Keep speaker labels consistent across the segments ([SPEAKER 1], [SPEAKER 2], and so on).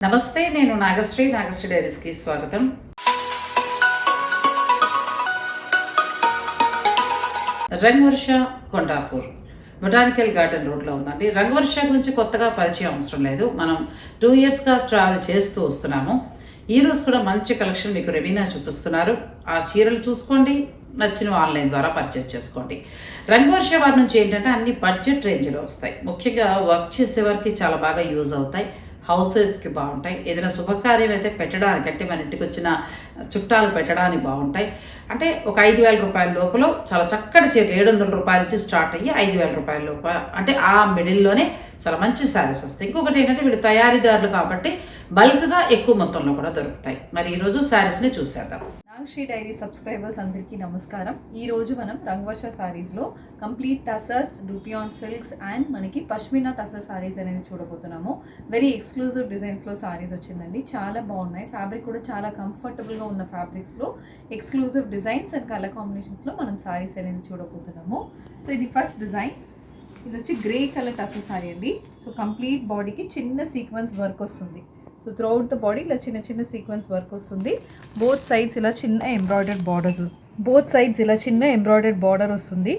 [SPEAKER 1] నమస్తే నేను నాగశ్రీ. నాగశ్రీ డైరీస్కి స్వాగతం. రంగవర్ష కొండాపూర్. బొటానికల్ గార్డెన్ రోడ్లో ఉందండి. రంగవర్ష గురించి కొత్తగా పరిచయం అవసరం లేదు. మనం టూ ఇయర్స్గా ట్రావెల్ చేస్తూ వస్తున్నాము. ఈ రోజు కూడా మంచి కలెక్షన్ మీకు రెవీనా చూపిస్తున్నారు. ఆ చీరలు చూసుకోండి నచ్చిన ఆన్లైన్ ద్వారా పర్చేజ్ చేసుకోండి. రంగవర్ష వారి నుంచి ఏంటంటే అన్ని బడ్జెట్ రేంజ్లో వస్తాయి. ముఖ్యంగా వర్క్ చేసేవారికి చాలా బాగా యూజ్ అవుతాయి. హౌస్ వైఫ్స్కి బాగుంటాయి. ఏదైనా శుభకార్యం అయితే పెట్టడానికి అంటే మన ఇంటికి వచ్చిన చుట్టాలు పెట్టడానికి బాగుంటాయి. అంటే ఒక ఐదు వేల రూపాయల లోపల చాలా చక్కటి చీరలు ఏడు వందల రూపాయల నుంచి స్టార్ట్ అయ్యి ఐదు వేల రూపాయల లోపల అంటే ఆ మిడిల్లోనే చాలా మంచి శారీస్ వస్తాయి. ఇంకొకటి ఏంటంటే వీళ్ళు తయారీదారులు కాబట్టి బల్క్గా ఎక్కువ మొత్తంలో కూడా దొరుకుతాయి. మరి ఈరోజు శారీస్ని చూసేద్దాం.
[SPEAKER 2] నాగశ్రీ డైరీ సబ్స్క్రైబర్స్ అందరికీ నమస్కారం. ఈ రోజు మనం రంగవర్ష శారీస్లో complete tussars dupion silks and మనకి పష్మినా టసర్ సారీస్ అనేది చూడబోతున్నాము. వెరీ ఎక్స్క్లూజివ్ డిజైన్స్లో శారీస్ వచ్చిందండి. చాలా బాగున్నాయి. ఫ్యాబ్రిక్ కూడా చాలా కంఫర్టబుల్గా ఉన్న ఫ్యాబ్రిక్స్లో ఎక్స్క్లూజివ్ డిజైన్స్ అండ్ కలర్ కాంబినేషన్స్లో మనం సారీస్ అనేది చూడబోతున్నాము. సో ఇది ఫస్ట్ డిజైన్ ఇది వచ్చి గ్రే కలర్ టసర్ సారీ అండి. సో కంప్లీట్ బాడీకి చిన్న సీక్వెన్స్ వర్క్ వస్తుంది. సో త్రూఅవుట్ ద బాడీ ఇలా చిన్న చిన్న సీక్వెన్స్ వర్క్ వస్తుంది. బోత్ సైడ్స్ ఇలా చిన్న ఎంబ్రాయిడర్డ్ బార్డర్స్ బోత్ సైడ్స్ ఇలా చిన్న ఎంబ్రాయిడర్డ్ బార్డర్ వస్తుంది.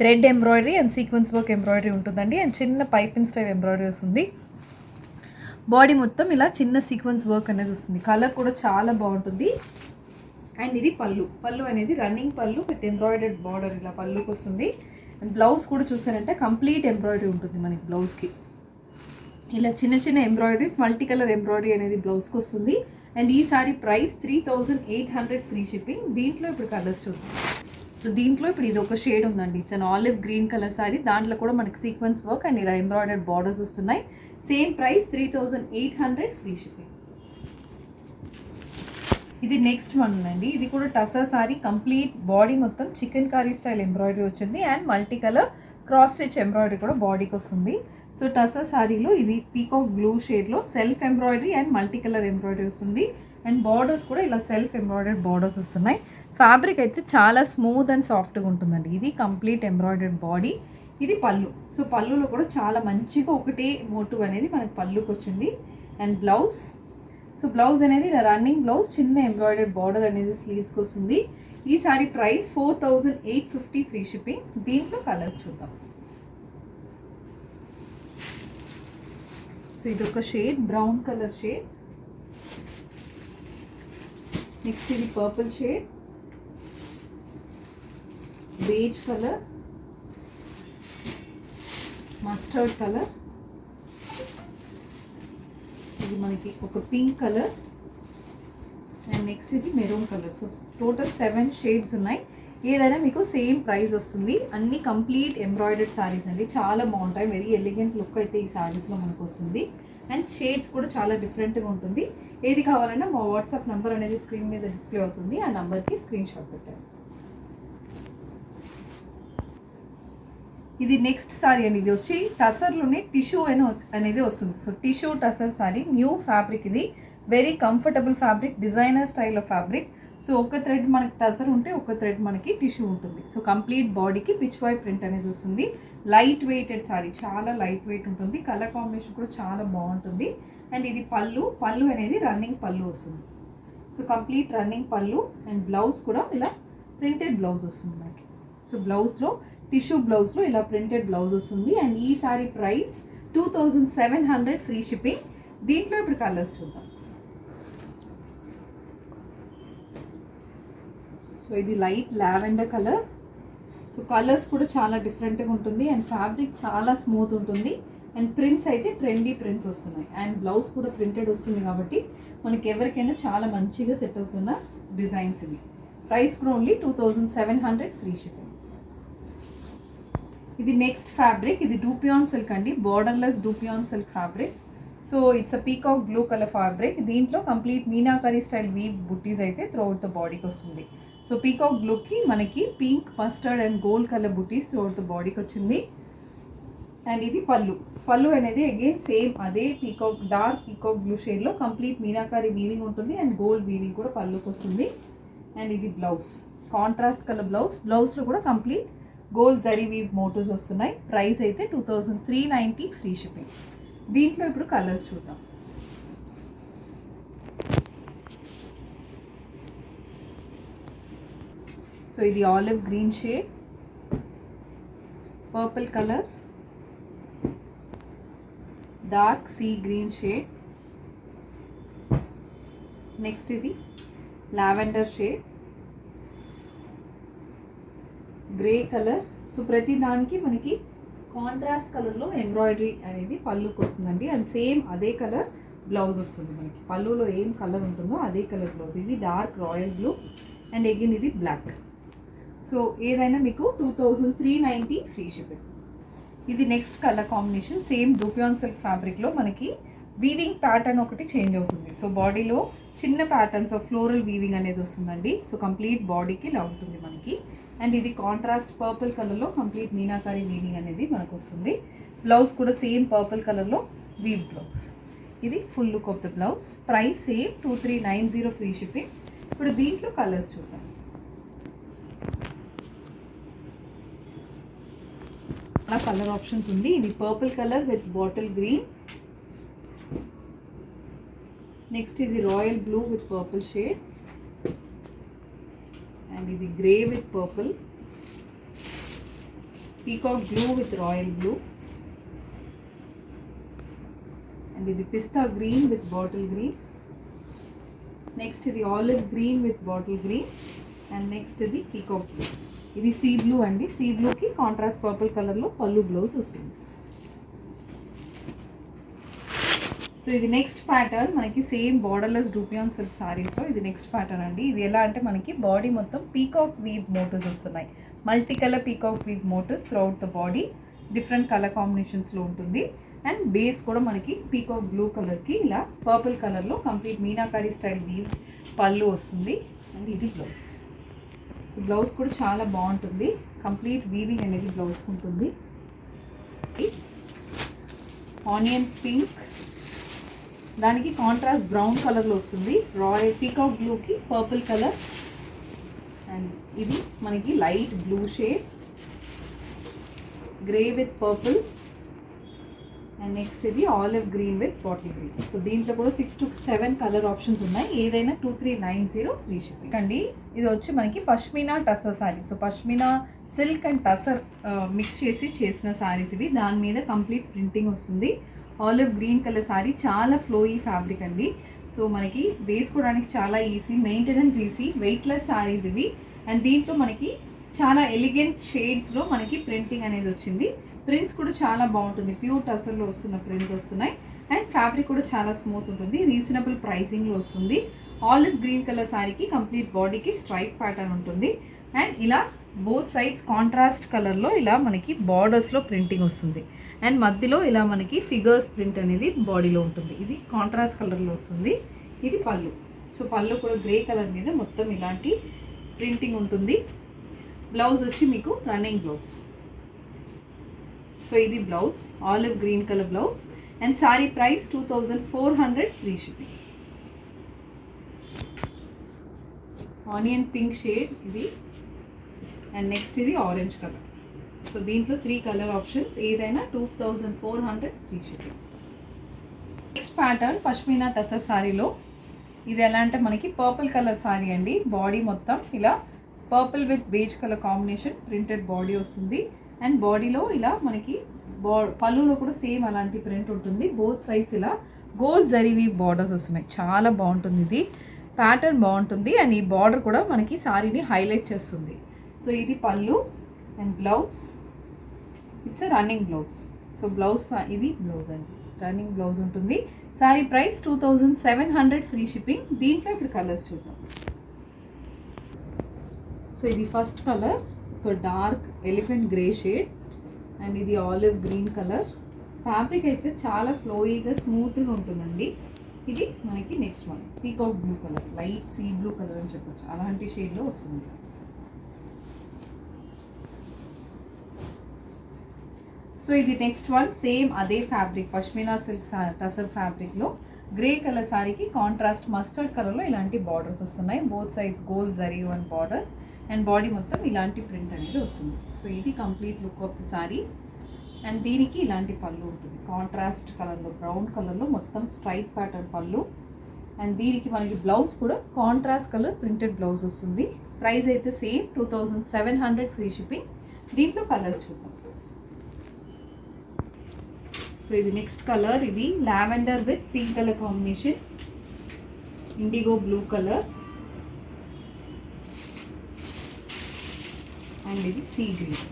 [SPEAKER 2] Thread embroidery and sequence work embroidery ఉంటుందండి. అండ్ చిన్న పైపింగ్ స్టైల్ ఎంబ్రాయిడరీ వస్తుంది. బాడీ మొత్తం ఇలా చిన్న సీక్వెన్స్ వర్క్ అనేది వస్తుంది. కలర్ కూడా చాలా బాగుంటుంది. అండ్ ఇది పళ్ళు. పళ్ళు అనేది రన్నింగ్ పళ్ళు విత్ ఎంబ్రాయిడర్డ్ బార్డర్ ఇలా పళ్ళుకి వస్తుంది అండ్ బ్లౌజ్ కూడా చూసారంటే కంప్లీట్ ఎంబ్రాయిడరీ ఉంటుంది మనకి బ్లౌజ్కి ఇలా చిన్న చిన్న ఎంబ్రాయిడరీస్ మల్టీ కలర్ ఎంబ్రాయిడరీ అనేది బ్లౌజ్కి వస్తుంది. అండ్ ఈ saree price three thousand eight hundred free shipping దీంట్లో ఇప్పుడు కలర్స్ చూద్దాం. సో దీంట్లో ఇప్పుడు ఇది ఒక షేడ్ ఉందండి. It's an olive green colour saree దాంట్లో కూడా మనకి సీక్వెన్స్ వర్క్ అండ్ ఇలా ఎంబ్రాయిడర్డ్ బార్డర్స్ వస్తున్నాయి. Same price three thousand eight hundred free shipping ఇది నెక్స్ట్ వన్ ఉందండి. ఇది కూడా టసా సారీ కంప్లీట్ బాడీ మొత్తం చికెన్ కారీ స్టైల్ ఎంబ్రాయిడరీ వచ్చింది. And multi colour cross stitch embroidery కూడా బాడీకి వస్తుంది. సో టసా శారీలో ఇది పీకాక్ బ్లూ షేడ్లో self embroidery and multi colour embroidery వస్తుంది. అండ్ బార్డర్స్ కూడా ఇలా సెల్ఫ్ ఎంబ్రాయిడర్డ్ బార్డర్స్ వస్తున్నాయి. ఫ్యాబ్రిక్ అయితే చాలా స్మూత్ అండ్ సాఫ్ట్గా ఉంటుందండి. ఇది కంప్లీట్ ఎంబ్రాయిడర్డ్ బాడీ. ఇది పళ్ళు. సో పళ్ళులో కూడా చాలా మంచిగా ఒకటే మోటివ్ అనేది మనకి పళ్ళుకి వచ్చింది. And blouse. సో బ్లౌజ్ అనేది ఇలా రన్నింగ్ బ్లౌజ్ చిన్న ఎంబ్రాయిడర్డ్ బార్డర్ అనేది స్లీవ్స్కి వస్తుంది. ఈ saree price four thousand eight fifty free shipping. దీంట్లో కలర్స్ చూద్దాం. సో ఇది ఒక shade brown colour shade next ఇది purple shade beige colour mustard colour ఇది మనకి ఒక పింక్ కలర్ అండ్ నెక్స్ట్ ఇది maroon colour so total seven shades ఉన్నాయి. ఏదైనా మీకు సేమ్ ప్రైస్ వస్తుంది. అన్ని కంప్లీట్ ఎంబ్రాయిడర్డ్ శారీస్ అండి. చాలా బాగుంటాయి. వెరీ ఎలిగెంట్ లుక్ అయితే ఈ శారీస్లో మనకు వస్తుంది. అండ్ షేడ్స్ కూడా చాలా డిఫరెంట్గా ఉంటుంది. ఏది కావాలన్నా మా వాట్సాప్ నెంబర్ అనేది స్క్రీన్ మీద డిస్ప్లే అవుతుంది. ఆ నెంబర్కి స్క్రీన్ షాట్ పెట్టాను ఇది నెక్స్ట్ సారీ అండి. ఇది వచ్చి టసర్లోనే టిష్యూ అని అనేది వస్తుంది. So tissue tussar saree new fabric ఇది. Very comfortable fabric designer style of fabric so ఒక థ్రెడ్ మనకి టసర్ ఉంటే ఒక థ్రెడ్ మనకి టిష్యూ ఉంటుంది. సో కంప్లీట్ బాడీకి పిచ్ వై ప్రింట్ అనేది వస్తుంది. లైట్ వెయిటెడ్ సారీ చాలా లైట్ వెయిట్ ఉంటుంది. కలర్ కాంబినేషన్ కూడా చాలా బాగుంటుంది. అండ్ ఇది పళ్ళు పళ్ళు అనేది రన్నింగ్ పళ్ళు వస్తుంది. So complete running pallu and blouse కూడా ఇలా ప్రింటెడ్ బ్లౌజ్ వస్తుంది మనకి. సో బ్లౌజ్లో టిష్యూ బ్లౌజ్లో ఇలా ప్రింటెడ్ బ్లౌజ్ వస్తుంది. అండ్ ఈ saree price two thousand seven hundred free shipping దీంట్లో ఇప్పుడు కలర్స్ చూద్దాం. సో ఇది light lavender colour. So colours కూడా చాలా డిఫరెంట్గా ఉంటుంది అండ్ ఫ్యాబ్రిక్ చాలా స్మూత్ ఉంటుంది. అండ్ ప్రింట్స్ అయితే ట్రెండీ ప్రింట్స్ వస్తున్నాయి. అండ్ బ్లౌజ్ కూడా ప్రింటెడ్ వస్తుంది కాబట్టి మనకి ఎవరికైనా చాలా మంచిగా సెట్ అవుతున్న డిజైన్స్ ఇవి. ప్రైస్ కూడా only two thousand seven hundred free shipping ఇది నెక్స్ట్ ఫ్యాబ్రిక్ ఇది డూపియాన్ సిల్క్ అండి. Borderless dupion silk fabric so it's a peacock blue colour fabric దీంట్లో కంప్లీట్ మీనాకరీ స్టైల్ వీ బుట్టీస్ అయితే త్రూఅవుట్ ద బాడీకి వస్తుంది. సో పీకాక్ బ్లూకి మనకి pink mustard and gold colour buttis throughout the బాడీకి వచ్చింది. అండ్ ఇది పళ్ళు. పళ్ళు అనేది అగైన్ సేమ్ అదే పీకాక్ డార్క్ పీకాక్ బ్లూ షేడ్లో కంప్లీట్ మీనాకారి వీవింగ్ ఉంటుంది అండ్ గోల్డ్ వీవింగ్ కూడా పళ్ళుకి వస్తుంది. అండ్ ఇది బ్లౌజ్ కాంట్రాస్ట్ కలర్ బ్లౌజ్ బ్లౌజ్లో కూడా complete gold zari weave motifs వస్తున్నాయి. ప్రైస్ అయితే two thousand three ninety free shipping దీంట్లో ఇప్పుడు కలర్స్ చూద్దాం. సో ఇది olive green shade. Purple colour dark sea green shade next ఇది lavender shade grey colour so ప్రతి దానికి మనకి కాంట్రాస్ట్ కలర్లో ఎంబ్రాయిడరీ అనేది పళ్ళుకి వస్తుందండి. అండ్ సేమ్ అదే కలర్ బ్లౌజ్ వస్తుంది మనకి. పళ్ళులో ఏం కలర్ ఉంటుందో అదే కలర్ బ్లౌజ్ ఇది dark royal blue and again ఇది బ్లాక్ సో ఏదైనా మీకు two thousand three ninety free shipping ఇది next colour combination same dupion silk ఫ్యాబ్రిక్లో మనకి వీవింగ్ ప్యాటర్న్ ఒకటి చేంజ్ అవుతుంది. సో బాడీలో చిన్న ప్యాటర్న్స్ ఆఫ్ ఫ్లోరల్ వీవింగ్ అనేది వస్తుందండి. సో కంప్లీట్ బాడీకి ఇలా ఉంటుంది మనకి. అండ్ ఇది కాంట్రాస్ట్ పర్పుల్ కలర్లో కంప్లీట్ మీనాకారి వీవింగ్ అనేది మనకు వస్తుంది. బ్లౌజ్ కూడా సేమ్ పర్పుల్ కలర్లో వీవ్ బ్లౌజ్ ఇది full look of the blouse price same two three nine zero free shipping ఇప్పుడు దీంట్లో కలర్స్ చూద్దాం. చాలా కలర్ ఆప్షన్స్ ఉంది. ఇది purple colour with bottle green. Next ఇది royal blue with purple shade. And ఇది grey with purple. Peacock blue with royal blue. And ఇది pista green with bottle green. Next ఇది olive green with bottle green. And next ఇది peacock blue. ఇది sea blue అండి. Sea బ్లూకి contrast purple కలర్లో పళ్ళు blouse వస్తుంది. సో ఇది నెక్స్ట్ ప్యాటర్న్. మనకి సేమ్ బార్డర్లెస్ డూపియాన్ సిల్క్ సారీస్లో ఇది నెక్స్ట్ ప్యాటర్న్ అండి. ఇది ఎలా అంటే మనకి బాడీ మొత్తం పీకాక్ వీవ్ మోటివ్స్ వస్తున్నాయి. Multi colour peacock weave motifs throughout the body different colour కాంబినేషన్స్లో ఉంటుంది. అండ్ బేస్ కూడా మనకి పీకాక్ బ్లూ కలర్కి ఇలా పర్పుల్ కలర్లో కంప్లీట్ మీనాకారి స్టైల్ వీవ్ పళ్ళు వస్తుంది. అండ్ ఇది బ్లౌజ్ బ్లౌజ్ కూడా చాలా బాగుంటుంది. కంప్లీట్ వీవింగ్ అనేది బ్లౌజ్ ఉంటుంది. Onion pink. దానికి కాంట్రాస్ట్ బ్రౌన్ కలర్లో వస్తుంది. రాయల్ పీకాక్ బ్లూకి పర్పుల్ కలర్. అండ్ ఇది మనకి light blue shade. Grey with purple. And next ఇది olive green with bottle green so దీంట్లో కూడా six to seven colour options ఉన్నాయి. ఏదైనా two three nine zero free shipping అండి ఇది వచ్చి మనకి pashmina tussar saree. So pashmina silk and tussar mix చేసి చేసిన శారీస్ ఇవి. దాని మీద కంప్లీట్ ప్రింటింగ్ వస్తుంది. ఆలివ్ గ్రీన్ కలర్ సారీ చాలా ఫ్లోయీ ఫ్యాబ్రిక్ అండి. సో మనకి వేసుకోవడానికి చాలా easy maintenance easy weightless sarees ఇవి. అండ్ దీంట్లో మనకి చాలా ఎలిగెంట్ షేడ్స్లో మనకి ప్రింటింగ్ అనేది వచ్చింది. ప్రింట్స్ కూడా చాలా బాగుంటుంది. ప్యూర్ టసర్లో వస్తున్న ప్రింట్స్ వస్తున్నాయి. అండ్ ఫ్యాబ్రిక్ కూడా చాలా స్మూత్ ఉంటుంది. రీజనబుల్ ప్రైసింగ్లో వస్తుంది. ఆలివ్ గ్రీన్ కలర్ సారీకి కంప్లీట్ బాడీకి స్ట్రైప్ ప్యాటర్న్ ఉంటుంది. అండ్ ఇలా బోత్ సైడ్స్ కాంట్రాస్ట్ కలర్లో ఇలా మనకి బార్డర్స్లో ప్రింటింగ్ వస్తుంది. అండ్ మధ్యలో ఇలా మనకి ఫిగర్స్ ప్రింట్ అనేది బాడీలో ఉంటుంది. ఇది కాంట్రాస్ట్ కలర్లో వస్తుంది. ఇది పళ్ళు. సో పళ్ళు కూడా గ్రే కలర్ మీద మొత్తం ఇలాంటి ప్రింటింగ్ ఉంటుంది. బ్లౌజ్ వచ్చి మీకు రన్నింగ్ బ్లౌజ్. సో ఇది blouse olive green colour blouse and sari price two thousand four hundred free shipping onion pink shade ఇది. అండ్ నెక్స్ట్ ఇది ఆరెంజ్ కలర్ సో దీంట్లో త్రీ కలర్ ఆప్షన్స్ ఏదైనా two thousand four hundred free shipping next pattern pashmina tussar సారీలో ఇది ఎలా అంటే మనకి purple colour sari అండి. బాడీ మొత్తం ఇలా purple with beige colour combination printed body వస్తుంది. అండ్ బాడీలో ఇలా మనకి బా పళ్ళులో కూడా సేమ్ అలాంటి ప్రింట్ ఉంటుంది. బోత్ సైడ్స్ ఇలా గోల్డ్ జరివి బార్డర్స్ వస్తున్నాయి. చాలా బాగుంటుంది ఇది. ప్యాటర్న్ బాగుంటుంది. అండ్ ఈ బార్డర్ కూడా మనకి సారీని హైలైట్ చేస్తుంది. సో ఇది pallu and blouse it's running blouse so blouse ఇది బ్లౌజ్ అండి. రన్నింగ్ బ్లౌజ్ ఉంటుంది. Sari price two thousand seven hundred free shipping దీంట్లో ఇప్పుడు కలర్స్ చూద్దాం. సో ఇది ఫస్ట్ కలర్ ఒక dark elephant grey shade and ఇది ఆలివ్ గ్రీన్ కలర్ ఫ్యాబ్రిక్ అయితే చాలా ఫ్లోయీగా స్మూత్గా ఉంటుందండి. ఇది మనకి next one peacock blue colour light sea blue colour అని చెప్పొచ్చు. అలాంటి షేడ్లో వస్తుంది. సో ఇది నెక్స్ట్ వన్ సేమ్ అదే ఫ్యాబ్రిక్ పష్మినా సిల్క్ టసర్ ఫ్యాబ్రిక్లో గ్రే కలర్ సారీకి కాంట్రాస్ట్ మస్టర్డ్ కలర్లో ఇలాంటి బార్డర్స్ వస్తున్నాయి. Both sides gold zari woven borders and body మొత్తం ఇలాంటి ప్రింట్ అనేది వస్తుంది. సో ఇది complete look of the sari. And దీనికి ఇలాంటి పళ్ళు ఉంటుంది. కాంట్రాస్ట్ కలర్లో బ్రౌన్ కలర్లో మొత్తం స్ట్రైట్ ప్యాటర్న్ పళ్ళు. అండ్ దీనికి మనకి బ్లౌజ్ కూడా కాంట్రాస్ట్ కలర్ ప్రింటెడ్ బ్లౌజ్ వస్తుంది. ప్రైస్ అయితే same two thousand seven hundred free shipping. దీంట్లో కలర్స్ చూద్దాం. సో ఇది నెక్స్ట్ కలర్. ఇది lavender with pink colour combination. Indigo blue colour. And ఇది సీ గ్రీన్.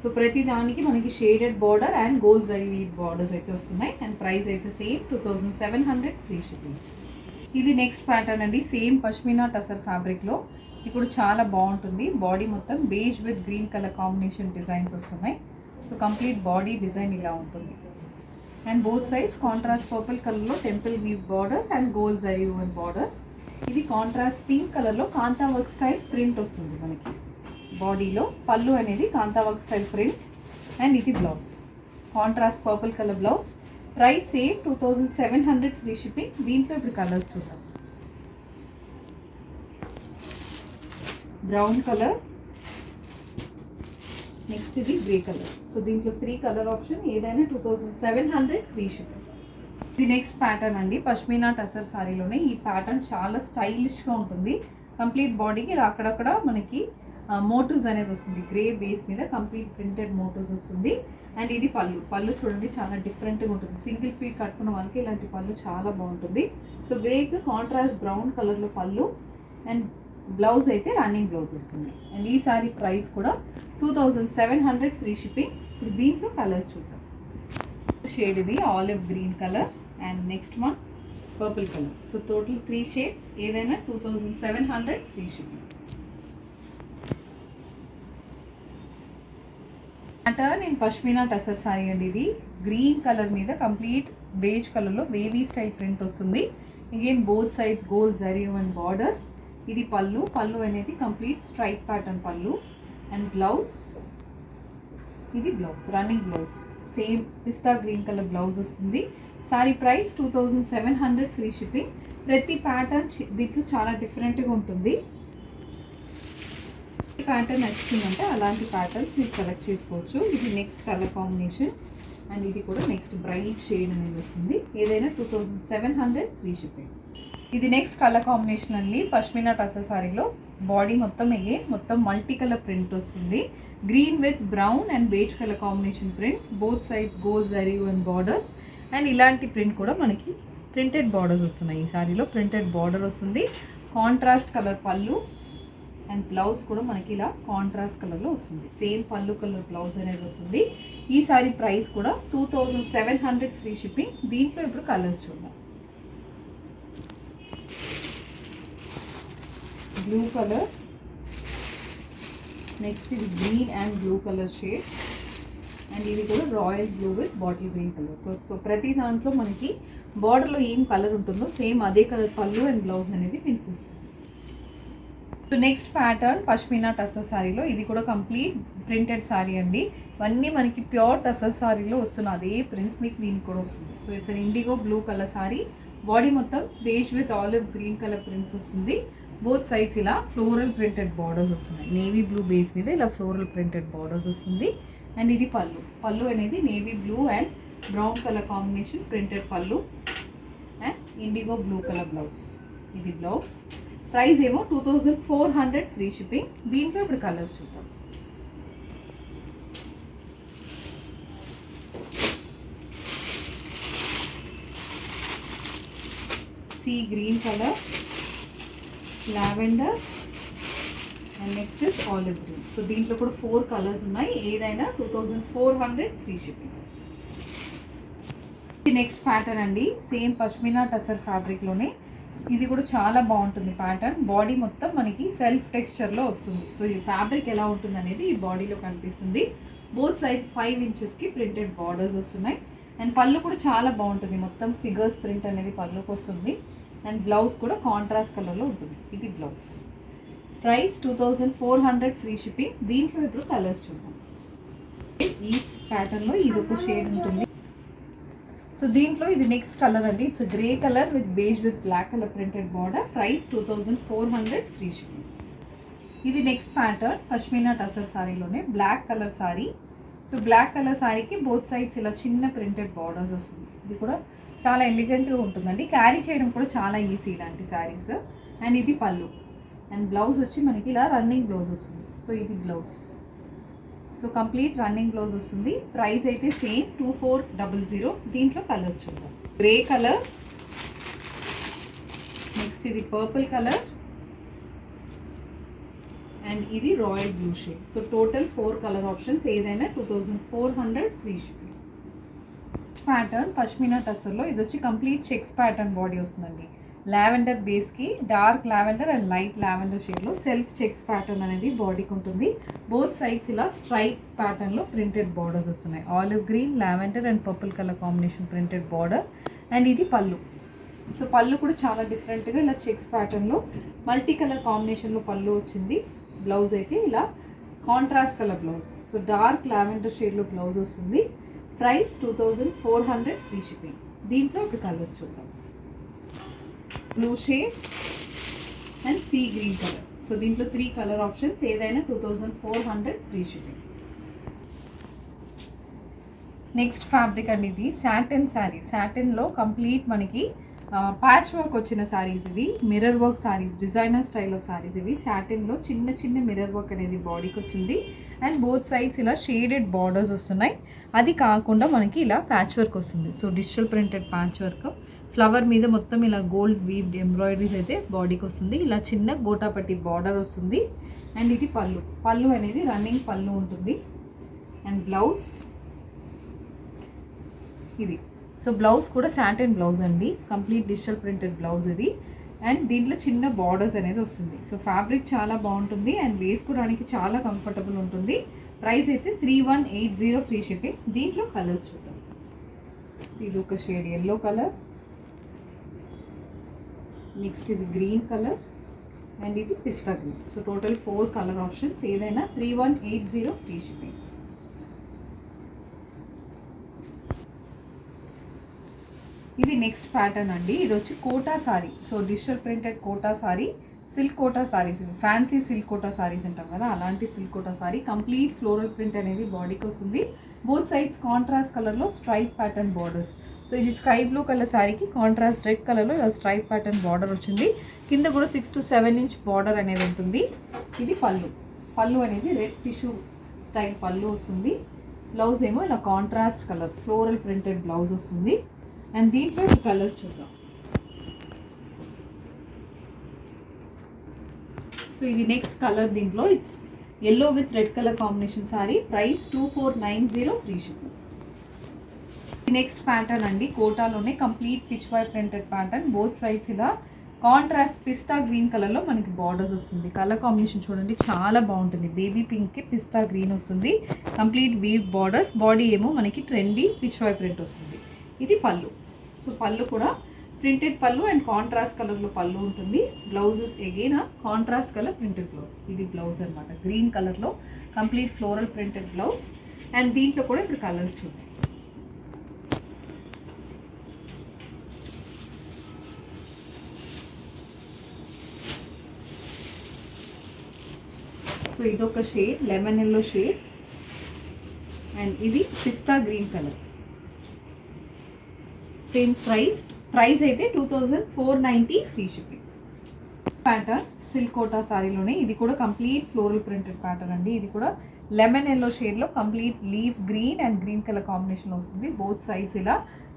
[SPEAKER 2] సో ప్రతి దానికి మనకి shaded border and gold zari borders అయితే వస్తున్నాయి. అండ్ ప్రైస్ అయితే same two thousand seven hundred free shipping. ఇది నెక్స్ట్ ప్యాటర్న్ అండి. సేమ్ పష్మినా టసర్ ఫ్యాబ్రిక్లో. ఇప్పుడు చాలా బాగుంటుంది. బాడీ మొత్తం beige with green colour combination designs వస్తున్నాయి. సో కంప్లీట్ బాడీ డిజైన్ ఇలా ఉంటుంది. And both sides contrast purple కలర్లో temple weave borders and gold zari borders. ఇది కాంట్రాస్ట్ పింక్ కలర్లో కాంతా వర్క్ స్టైల్ ప్రింట్ వస్తుంది మనకి. బాడీలో పళ్ళు అనేది kantha work style print and ఇది blouse. Contrast purple colour blouse. Price ఏ two thousand seven hundred free shipping. దీంట్లో ఇప్పుడు కలర్స్ చూద్దాం. Brown colour. నెక్స్ట్ ఇది గ్రే కలర్. సో దీంట్లో త్రీ కలర్ ఆప్షన్. ఏదైనా two thousand seven hundred free shipping. ఇది next pattern అండి. పష్మీనా టసర్ సారీలోనే ఈ ప్యాటర్న్ చాలా స్టైలిష్గా ఉంటుంది. కంప్లీట్ బాడీకి అక్కడక్కడ మనకి మోటివ్స్ అనేది వస్తుంది. గ్రే బేస్ మీద కంప్లీట్ ప్రింటెడ్ మోటివ్స్ వస్తుంది. అండ్ ఇది పళ్ళు. పళ్ళు చూడండి చాలా డిఫరెంట్గా ఉంటుంది. సింగిల్ పీట్ కట్టుకున్న వాళ్ళకి ఇలాంటి పళ్ళు చాలా బాగుంటుంది. సో గ్రేకి కాంట్రాస్ట్ బ్రౌన్ కలర్లో పళ్ళు. అండ్ బ్లౌజ్ అయితే రన్నింగ్ బ్లౌజ్ వస్తుంది. అండ్ ఈ సారీ ప్రైస్ కూడా two thousand seven hundred free shipping ఇప్పుడు దీంట్లో కలర్స్ చూద్దాం. షేడ్ ఇది olive green colour and next one purple colour so total three shades ఏదైనా two thousand seven hundred free shipping pattern in pashmina tussar sari అండి ఇది. Green colour మీద complete beige కలర్లో wavy style print వస్తుంది. Again both sides gold zari and borders ఇది పళ్ళు. పళ్ళు అనేది complete straight pattern pallu. And blouse ఇది blouse running blouse same pista green colour blouse వస్తుంది. Sari price two thousand seven hundred free shipping ప్రతి pattern దీంట్లో చాలా డిఫరెంట్గా ఉంటుంది. ప్యాటర్న్ నచ్చుతుందంటే అలాంటి ప్యాటర్న్స్ మీరు సెలెక్ట్ చేసుకోవచ్చు. ఇది నెక్స్ట్ కలర్ కాంబినేషన్ అండ్ ఇది కూడా నెక్స్ట్ బ్రైట్ షేడ్ అనేది వస్తుంది. ఏదైనా two thousand seven hundred free shipping ఇది నెక్స్ట్ కలర్ కాంబినేషన్ అండి. పష్మినా టసర్ సారీలో బాడీ మొత్తం ఎగే మొత్తం మల్టీ కలర్ ప్రింట్ వస్తుంది. Green with brown and beige colour combination print both sides gold zari and borders and ఇలాంటి ప్రింట్ కూడా మనకి ప్రింటెడ్ బార్డర్స్ వస్తున్నాయి. ఈ సారీలో ప్రింటెడ్ బార్డర్ వస్తుంది. Contrast colour pallu. And blouse కూడా మనకి ఇలా కాంట్రాస్ట్ కలర్లో వస్తుంది. సేమ్ పళ్ళు కలర్ బ్లౌజ్ అనేది వస్తుంది. ఈ సారీ ప్రైస్ కూడా two thousand seven hundred free shipping దీంట్లో ఇప్పుడు కలర్స్ చూద్దాం. బ్లూ కలర్ నెక్స్ట్ ఇది green and blue colour shade and ఇది కూడా royal blue with bottle green colour so so ప్రతి దాంట్లో మనకి బార్డర్లో ఏం కలర్ ఉంటుందో సేమ్ అదే కలర్ పళ్ళు అండ్ బ్లౌజ్ అనేది మీకు so next pattern pashmina tussar శారీలో ఇది కూడా కంప్లీట్ ప్రింటెడ్ శారీ అండి. ఇవన్నీ మనకి ప్యూర్ టసర్ సారీలో వస్తున్న అదే ప్రింట్స్ మీకు దీనికి కూడా వస్తుంది. So it's indigo blue colour sari body మొత్తం beige with olive green colour prints వస్తుంది. బోత్ సైడ్స్ ఇలా ఫ్లోరల్ ప్రింటెడ్ బార్డర్స్ వస్తున్నాయి. నేవీ బ్లూ బేస్ మీద ఇలా ఫ్లోరల్ ప్రింటెడ్ బార్డర్స్ వస్తుంది. అండ్ ఇది పళ్ళు. పళ్ళు అనేది navy blue and brown colour combination printed pallu. And indigo blue colour blouse ఇది బ్లౌజ్ ప్రైస్ ఏమో two thousand four hundred free shipping. దీంట్లో ఇప్పుడు కలర్స్ చూద్దాం. Sea green colour lavender and next is olive green. So దీంట్లో కూడా four colours ఉన్నాయి. ఏదైనా two thousand four hundred free shipping. Next pattern అండి. సేమ్ పష్మినా టసర్ ఫ్యాబ్రిక్లోనే. ఇది కూడా చాలా బాగుంటుంది ప్యాటర్న్ బాడీ మొత్తం మనకి సెల్ఫ్ టెక్స్చర్లో వస్తుంది. సో ఈ ఫ్యాబ్రిక్ ఎలా ఉంటుంది అనేది ఈ బాడీలో కనిపిస్తుంది. బోత్ సైజ్ ఫైవ్ ఇంచెస్కి ప్రింటెడ్ బార్డర్స్ వస్తున్నాయి. అండ్ పళ్ళు కూడా చాలా బాగుంటుంది. మొత్తం ఫిగర్స్ ప్రింట్ అనేది పళ్ళుకి వస్తుంది. అండ్ బ్లౌజ్ కూడా కాంట్రాస్ట్ కలర్లో ఉంటుంది. ఇది blouse price two thousand four hundred free shipping దీంట్లో ఇప్పుడు కలర్స్ చూద్దాం. ఈ ప్యాటర్న్లో ఇది ఒక షేడ్ ఉంటుంది. సో దీంట్లో ఇది నెక్స్ట్ కలర్ అండి. It's grey colour with beige with black colour printed border price two thousand four hundred free shipping ఇది next pattern pashmina tussar సారీలోనే black colour sari so black colour సారీకి బోత్ సైడ్స్ ఇలా చిన్న printed borders వస్తుంది. ఇది కూడా చాలా ఎలిగెంట్గా ఉంటుందండి. క్యారీ చేయడం కూడా చాలా ఈజీ ఇలాంటి శారీస్ అండ్ ఇది పళ్ళు. అండ్ బ్లౌజ్ వచ్చి మనకి ఇలా రన్నింగ్ బ్లౌజ్ వస్తుంది. సో ఇది blouse so complete running blouse వస్తుంది. ప్రైస్ అయితే same two four double zero. దీంట్లో కలర్స్ చూద్దాం. Grey colour. నెక్స్ట్ ఇది పర్పుల్ కలర్. అండ్ ఇది royal blue shade. So total four colour options. ఏదైనా two thousand four hundred free shipping. Pattern pashmina టస్సర్లో. ఇది వచ్చి complete checks pattern body వస్తుందండి. Lavender బేస్కి dark lavender and light lavender షేడ్లో self checks pattern అనేది బాడీకి ఉంటుంది. Both sides ఇలా stripe ప్యాటర్న్లో ప్రింటెడ్ బార్డర్స్ వస్తున్నాయి. Olive green lavender and purple colour combination printed border and ఇది పళ్ళు. సో పళ్ళు కూడా చాలా డిఫరెంట్గా ఇలా చెక్స్ ప్యాటర్న్లో మల్టీ కలర్ కాంబినేషన్లో పళ్ళు వచ్చింది. బ్లౌజ్ అయితే ఇలా contrast colour blouse. So dark lavender షేడ్లో బ్లౌజ్ వస్తుంది. Price two thousand four hundred free shipping. దీంట్లో ఒక కలర్స్ చూద్దాం. Blue shade and sea green colour so దీంట్లో త్రీ కలర్ ఆప్షన్స్ ఏదైనా two thousand four hundred free shipping next fabric అండి ఇది. Satin sari శాటిన్లో కంప్లీట్ మనకి ప్యాచ్ వర్క్ వచ్చిన శారీస్ ఇవి mirror work saris designer style of saris ఇవి. సాటిన్లో చిన్న చిన్న మిర్రర్ వర్క్ అనేది బాడీకి వచ్చింది. అండ్ బోత్ సైడ్స్ ఇలా షేడెడ్ బార్డర్స్ వస్తున్నాయి. అది కాకుండా మనకి ఇలా ప్యాచ్ వర్క్ వస్తుంది. So digital printed patch work flower మీద మొత్తం ఇలా గోల్డ్ వీవ్డ్ ఎంబ్రాయిడరీస్ అయితే బాడీకి వస్తుంది. ఇలా చిన్న గోటాపట్టి బార్డర్ వస్తుంది. అండ్ ఇది పళ్ళు. పళ్ళు అనేది రన్నింగ్ పళ్ళు ఉంటుంది. అండ్ బ్లౌజ్ ఇది. సో బ్లౌజ్ కూడా శాంటన్ బ్లౌజ్ అండి. కంప్లీట్ డిజిటల్ ప్రింటెడ్ బ్లౌజ్ ఇది. అండ్ దీంట్లో చిన్న బార్డర్స్ అనేది వస్తుంది. సో ఫ్యాబ్రిక్ చాలా బాగుంటుంది. అండ్ వేసుకోవడానికి చాలా కంఫర్టబుల్ ఉంటుంది. ప్రైస్ అయితే three one eight zero free shipping దీంట్లో కలర్స్ చూద్దాం. సో ఇది ఒక షేడ్ ఎల్లో కలర్ నెక్స్ట్ ఇది గ్రీన్ కలర్ అండ్ ఇది pista green so total four colour options ఏదైనా three one eight zero free shipping ఇది నెక్స్ట్ ప్యాటర్న్ అండి. ఇది వచ్చి Kota sari. So digital printed Kota sari silk Kota saris fancy silk Kota saris అంటాం కదా అలాంటి silk Kota sari. Complete floral print అనేది బాడీకి వస్తుంది. బోత్ సైడ్స్ కాంట్రాస్ట్ కలర్లో స్ట్రైప్ ప్యాటర్న్ బార్డర్స్ సో ఇది స్కై బ్లూ కలర్ శారీకి కాంట్రాస్ట్ రెడ్ కలర్లో ఇలా స్ట్రైప్ ప్యాటర్న్ బార్డర్ వచ్చింది. కింద కూడా six to seven inch border అనేది ఉంటుంది. ఇది పళ్ళు. పళ్ళు అనేది రెడ్ టిష్యూ స్టైల్ పళ్ళు వస్తుంది. బ్లౌజ్ ఏమో ఇలా contrast colour floral printed blouse వస్తుంది. అండ్ దీంట్లో కలర్స్ చూద్దాం. సో ఇది నెక్స్ట్ కలర్ దీంట్లో. It's yellow with red colour combination sari price two four nine zero free ship next pattern అండి కోటాలోనే complete Pichwai printed pattern both sides ఇలా contrast పిస్తా green కలర్లో మనకి borders వస్తుంది. కలర్ కాంబినేషన్ చూడండి చాలా బాగుంటుంది. బేబీ పింక్కి పిస్తా గ్రీన్ వస్తుంది. కంప్లీట్ వీవ్ బార్డర్స్ బాడీ ఏమో మనకి ట్రెండీ పిచ్ వై ప్రింట్ వస్తుంది. ఇది పళ్ళు. సో పళ్ళు కూడా ప్రింటెడ్ పళ్ళు అండ్ కాంట్రాస్ట్ కలర్లో పళ్ళు ఉంటుంది. Blouses again contrast colour printed blouse ఇది బ్లౌజ్ అనమాట గ్రీన్ కలర్లో complete floral printed blouse and దీంట్లో కూడా ఇప్పుడు కలర్స్ చూద్దాం. సో ఇదొక shade lemon yellow shade and ఇది pista green colour same price price అయితే two thousand four ninety free shipping pattern silk Kota సారీలోనే ఇది కూడా కంప్లీట్ ఫ్లోరల్ ప్రింటెడ్ ప్యాటర్న్ అండి. ఇది కూడా లెమన్ ఎల్లో షేడ్లో complete leaf green and green colour combination వస్తుంది. Both sides ఇలా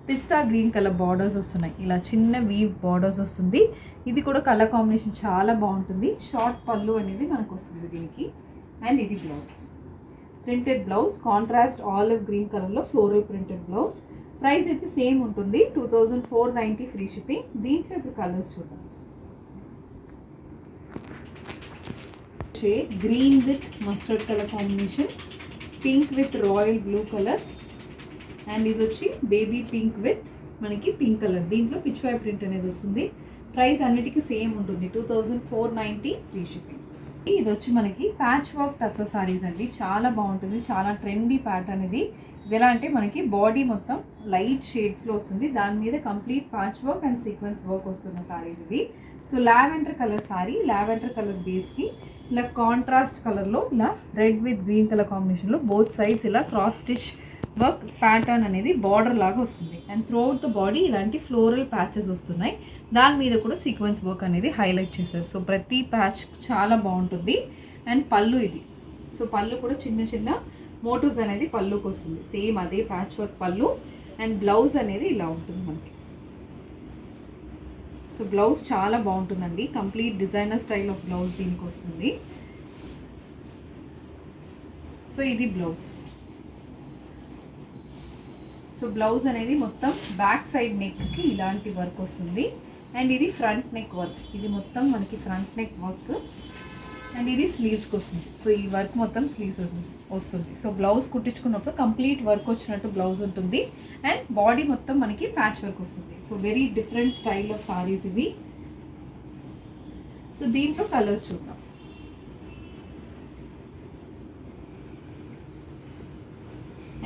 [SPEAKER 2] పిస్తా గ్రీన్ కలర్ బార్డర్స్ వస్తున్నాయి. ఇలా చిన్న వీవ్ బార్డర్స్ వస్తుంది. ఇది కూడా కలర్ కాంబినేషన్ చాలా బాగుంటుంది. షార్ట్ పళ్ళు అనేది మనకు వస్తుంది దీనికి. అండ్ ఇది blouse printed blouse contrast olive green కలర్లో ఫ్లోరల్ ప్రింటెడ్ బ్లౌజ్ ప్రైస్ అయితే సేమ్ ఉంటుంది. Two thousand four ninety free shipping. దీంట్లో ఇప్పుడు కలర్స్ చూద్దాం. Shade green with mustard colour combination pink with royal blue colour and ఇది వచ్చి baby pink with మనకి pink colour దీంట్లో పిచ్ ప్రింట్ అనేది వస్తుంది. ప్రైస్ అన్నిటికీ సేమ్ ఉంటుంది. Two thousand four ninety free shipping. ఇది వచ్చి మనకి ప్యాచ్ వర్క్ టస్స సారీస్ అండి. చాలా బాగుంటుంది. చాలా ట్రెండీ ప్యాటర్న్ ఇది. ఇది ఎలా అంటే మనకి బాడీ మొత్తం లైట్ షేడ్స్లో వస్తుంది. దాని మీద complete patch work and sequence work వస్తున్న సారీస్ ఇది. So lavender colour sari lavender colour బేస్కి ఇలా కాంట్రాస్ట్ కలర్లో ఇలా రెడ్ విత్ గ్రీన్ కలర్ కాంబినేషన్లో బోత్ సైడ్స్ ఇలా క్రాస్ స్టిచ్ వర్క్ ప్యాటర్న్ అనేది బార్డర్ లాగా వస్తుంది. అండ్ త్రూఅవుట్ ద బాడీ ఇలాంటి ఫ్లోరల్ ప్యాచెస్ వస్తున్నాయి. దాని మీద కూడా సీక్వెన్స్ వర్క్ అనేది హైలైట్ చేశారు. సో ప్రతి ప్యాచ్ చాలా బాగుంటుంది. అండ్ పళ్ళు ఇది. సో పళ్ళు కూడా చిన్న చిన్న మోటోస్ అనేది పళ్ళుకి వస్తుంది. సేమ్ అదే patch work pallu. And blouse అనేది ఇలా ఉంటుంది మనకి. సో బ్లౌజ్ చాలా బాగుంటుందండి. Complete designer style of blouse దీనికి వస్తుంది. సో ఇది బ్లౌజ్. సో బ్లౌజ్ అనేది మొత్తం బ్యాక్ సైడ్ నెక్కి ఇలాంటి వర్క్ వస్తుంది. అండ్ ఇది ఫ్రంట్ నెక్ వర్క్. ఇది మొత్తం మనకి ఫ్రంట్ నెక్ వర్క్. అండ్ ఇది స్లీవ్స్కి వస్తుంది. సో ఈ వర్క్ మొత్తం స్లీవ్స్ వస్తుంది. వస్తుంది. సో బ్లౌజ్ కుట్టించుకున్నప్పుడు కంప్లీట్ వర్క్ వచ్చినట్టు బ్లౌజ్ ఉంటుంది. అండ్ బాడీ మొత్తం మనకి ప్యాచ్ వర్క్ వస్తుంది. So very different style of saris ఇవి. సో దీంట్లో కలర్స్ చూద్దాం.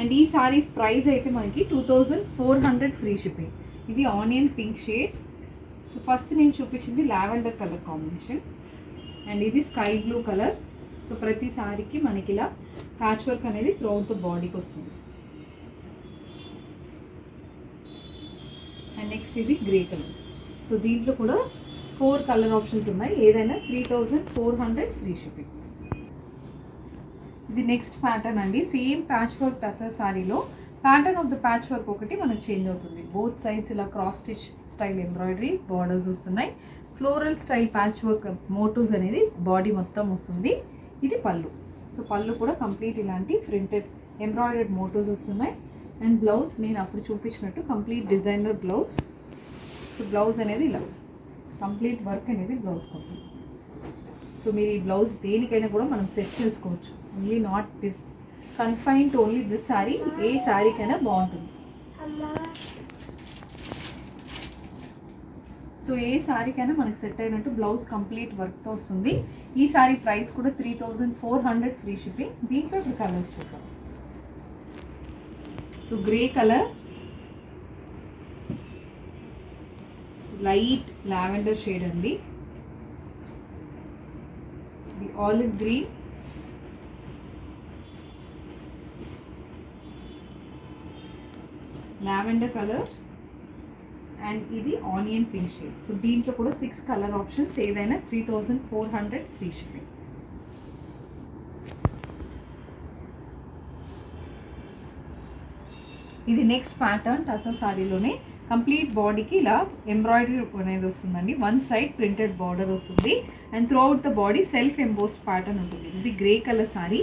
[SPEAKER 2] అండ్ ఈ సారీస్ ప్రైస్ అయితే మనకి two thousand four hundred free shipping ఇది onion pink shade so first నేను చూపించింది లావెండర్ కలర్ కాంబినేషన్ అండ్ ఇది స్కై బ్లూ కలర్ సో ప్రతి సారీకి మనకి ఇలా ప్యాచ్ వర్క్ అనేది త్రూఅవుట్ ద బాడీకి వస్తుంది. అండ్ నెక్స్ట్ ఇది గ్రే కలర్ సో దీంట్లో కూడా ఫోర్ కలర్ ఆప్షన్స్ ఉన్నాయి. ఏదైనా three thousand four hundred free shipping ఇది నెక్స్ట్ ప్యాటర్న్ అండి. సేమ్ ప్యాచ్ వర్క్ టసర్ సారీలో pattern of the patch work ఒకటి మనకు చేంజ్ అవుతుంది. బోత్ సైడ్స్ ఇలా cross stitch style embroidery borders వస్తున్నాయి. Floral style patch work motifs అనేది బాడీ మొత్తం వస్తుంది. ఇది పళ్ళు. సో పళ్ళు కూడా కంప్లీట్ ఇలాంటి ప్రింటెడ్ ఎంబ్రాయిడెడ్ మోటోస్ వస్తున్నాయి. అండ్ బ్లౌజ్ నేను అప్పుడు చూపించినట్టు complete designer blouse so blouse అనేది ఇలా కంప్లీట్ వర్క్ అనేది బ్లౌజ్ ఉంటుంది సో మీరు ఈ బ్లౌజ్ దేనికైనా కూడా మనం సెట్ చేసుకోవచ్చు. Only not confine to only this sari ఏ శారీకైనా బాగుంటుంది. సో ఏ శారీకైనా మనకి సెట్ అయినట్టు బ్లౌజ్ కంప్లీట్ వర్క్తో వస్తుంది. ఈ శారీ ప్రైస్ కూడా three thousand four hundred free shipping దీంట్లో ఇప్పుడు కలర్స్ చూద్దాం. So grey colour light lavender shade అండి. Olive green lavender colour and ఇది ఆనియన్ పింక్ షేడ్. సో దీంట్లో కూడా సిక్స్ కలర్ ఆప్షన్స్. ఏదైనా three thousand four hundred free shipping ఇది next pattern tussar సారీలోనే కంప్లీట్ బాడీకి ఇలా ఎంబ్రాయిడరీ అనేది వస్తుందండి. వన్ సైడ్ ప్రింటెడ్ బార్డర్ వస్తుంది. And throughout the body self embossed pattern ఉంటుంది. ఇది గ్రే కలర్ సారీ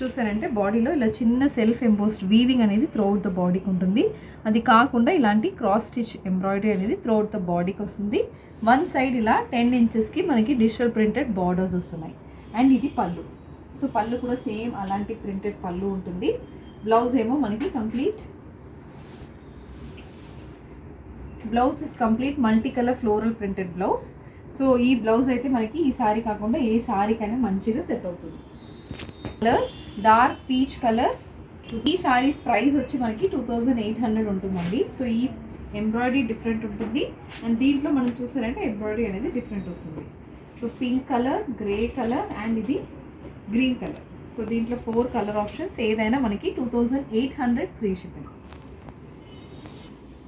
[SPEAKER 2] చూసారంటే బాడీలో ఇలా చిన్న సెల్ఫ్ ఎంబోస్డ్ వీవింగ్ అనేది త్రూ అవుట్ ద బాడీకి ఉంటుంది. అది కాకుండా ఇలాంటి క్రాస్ స్టిచ్ ఎంబ్రాయిడరీ అనేది త్రూ అవుట్ ద బాడీకి వస్తుంది. వన్ సైడ్ ఇలా టెన్ ఇంచెస్కి మనకి డిజిటల్ ప్రింటెడ్ బార్డర్స్ వస్తున్నాయి. అండ్ ఇది పళ్ళు. సో పళ్ళు కూడా సేమ్ అలాంటి ప్రింటెడ్ పళ్ళు ఉంటుంది. బ్లౌజ్ ఏమో మనకి complete blouse is complete multi colour floral printed blouse so ఈ బ్లౌజ్ అయితే మనకి ఈ సారీ కాకుండా ఏ సారీకైనా మంచిగా సెట్ అవుతుంది. కలర్స్ డార్క్ పీచ్ కలర్ ఈ సారీస్ ప్రైస్ వచ్చి మనకి టూ థౌజండ్ ఎయిట్ హండ్రెడ్ ఉంటుందండి. సో ఈ ఎంబ్రాయిడరీ డిఫరెంట్ ఉంటుంది. అండ్ దీంట్లో మనం చూసారంటే ఎంబ్రాయిడరీ అనేది డిఫరెంట్ వస్తుంది. So pink colour grey colour and ఇది గ్రీన్ కలర్ సో దీంట్లో ఫోర్ కలర్ ఆప్షన్స్ ఏదైనా మనకి two thousand eight hundred free shipping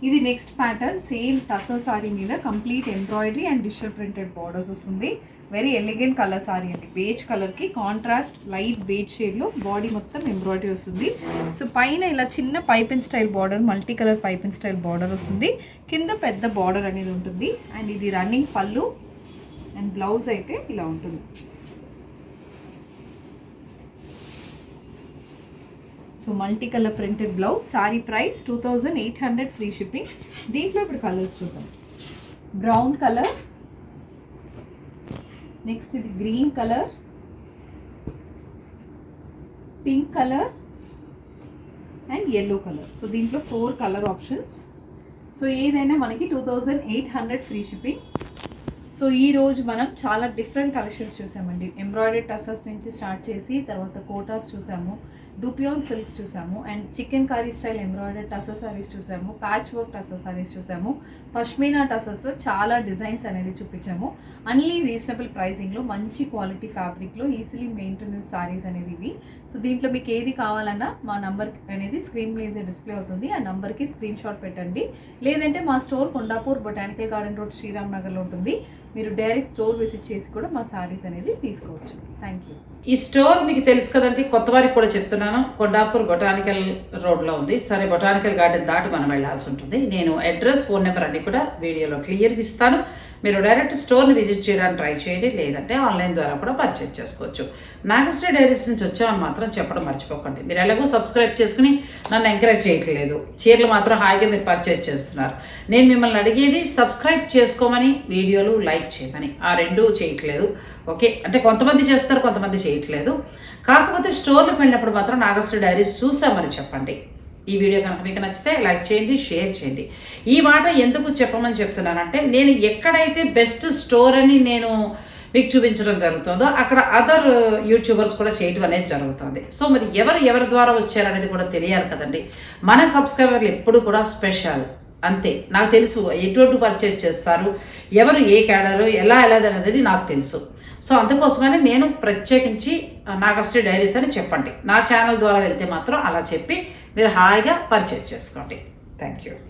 [SPEAKER 2] ఇది next pattern same tussar sari మీద complete embroidery and digital printed borders వస్తుంది. Very elegant colour sari అండి. Beige కలర్కి contrast light beige షేడ్లో బాడీ మొత్తం ఎంబ్రాయిడరీ వస్తుంది. సో పైన ఇలా చిన్న piping style border multi colour piping style border వస్తుంది. కింద పెద్ద బార్డర్ అనేది ఉంటుంది. అండ్ ఇది రన్నింగ్ పళ్ళు అండ్ బ్లౌజ్ అయితే ఇలా ఉంటుంది. So multi colour printed blouse sari price two thousand eight hundred free shipping దీంట్లో ఇప్పుడు కలర్స్ చూద్దాం. బ్రౌన్ కలర్ నెక్స్ట్ ఇది green colour pink colour and yellow colour so దీంట్లో ఫోర్ కలర్ ఆప్షన్స్ సో ఏదైనా మనకి two thousand eight hundred free shipping so ఈ రోజు మనం చాలా డిఫరెంట్ కలెక్షన్స్ చూసామండి. ఎంబ్రాయిడరీ టసర్స్ నుంచి స్టార్ట్ చేసి తర్వాత కోటాస్ చూసాము. డూపియాన్ సిల్క్స్ చూసాము. And chikankari style embroidered tussar saris చూసాము. ప్యాచ్ వర్క్ టస సారీస్ చూసాము పష్మీనా టసస్లో చాలా డిజైన్స్ అనేది చూపించాము. అన్లీ రీజనబుల్ ప్రైసింగ్లో మంచి క్వాలిటీ ఫ్యాబ్రిక్లో ఈజీలీ మెయింటెనెన్స్ సారీస్ అనేది ఇవి. సో దీంట్లో మీకు ఏది కావాలన్నా మా నంబర్ అనేది స్క్రీన్ మీద డిస్ప్లే అవుతుంది. ఆ నంబర్కి స్క్రీన్ షాట్ పెట్టండి. లేదంటే మా store Kondapur Botanical Garden Road Sriram నగర్లో ఉంటుంది. మీరు డైరెక్ట్ స్టోర్ విజిట్ చేసి కూడా మా సారీస్ అనేది తీసుకోవచ్చు. థ్యాంక్ యూ
[SPEAKER 1] ఈ స్టోర్ మీకు తెలుసు కదండి కొత్త వారికి కూడా చెప్తున్నాను. కొండాపూర్ బొటానికల్ రోడ్లో ఉంది. సరే బొటానికల్ గార్డెన్ దాటి మనం వెళ్ళాల్సి ఉంటుంది. నేను అడ్రస్ ఫోన్ నెంబర్ అన్ని కూడా వీడియోలో క్లియర్గా ఇస్తాను. మీరు డైరెక్ట్ స్టోర్ని విజిట్ చేయడానికి ట్రై చేయండి లేదంటే ఆన్లైన్ ద్వారా కూడా పర్చేజ్ చేసుకోవచ్చు. నాగశ్రీ డైరీస్ నుంచి వచ్చామని మాత్రం చెప్పడం మర్చిపోకండి. మీరు ఎలాగో సబ్స్క్రైబ్ చేసుకుని నన్ను ఎంకరేజ్ చేయట్లేదు. చీరలు మాత్రం హాయిగా మీరు పర్చేజ్ చేస్తున్నారు. నేను మిమ్మల్ని అడిగేది సబ్స్క్రైబ్ చేసుకోమని వీడియోలు లైక్ చేయమని. ఆ రెండూ చేయట్లేదు. ఓకే? అంటే కొంతమంది చేస్తారు కొంతమంది చేయట్లేదు. కాకపోతే స్టోర్లకు వెళ్ళినప్పుడు మాత్రం నాగశ్రీ డైరీస్ చూసామని చెప్పండి. ఈ వీడియో కనుక మీకు నచ్చితే లైక్ చేయండి షేర్ చేయండి. ఈ మాట ఎందుకు చెప్పమని చెప్తున్నానంటే నేను ఎక్కడైతే బెస్ట్ స్టోర్ అని నేను మీకు చూపించడం జరుగుతుందో అక్కడ అదర్ యూట్యూబర్స్ కూడా చేయటం అనేది జరుగుతుంది. సో మరి ఎవరు ఎవరి ద్వారా వచ్చారనేది కూడా తెలియాలి కదండి. మన సబ్స్క్రైబర్లు ఎప్పుడు కూడా స్పెషల్. అంతే. నాకు తెలుసు ఎటువంటి పర్చేజ్ చేస్తారు ఎవరు ఏ క్యాడరు ఎలా ఎలాది అనేది నాకు తెలుసు. సో అందుకోసమని నేను ప్రత్యేకించి నాగశ్రీ డైరీస్ అని చెప్పండి. నా ఛానల్ ద్వారా వెళ్తే మాత్రం అలా చెప్పి మీరు హాయిగా పర్చేజ్ చేసుకోండి. Thank you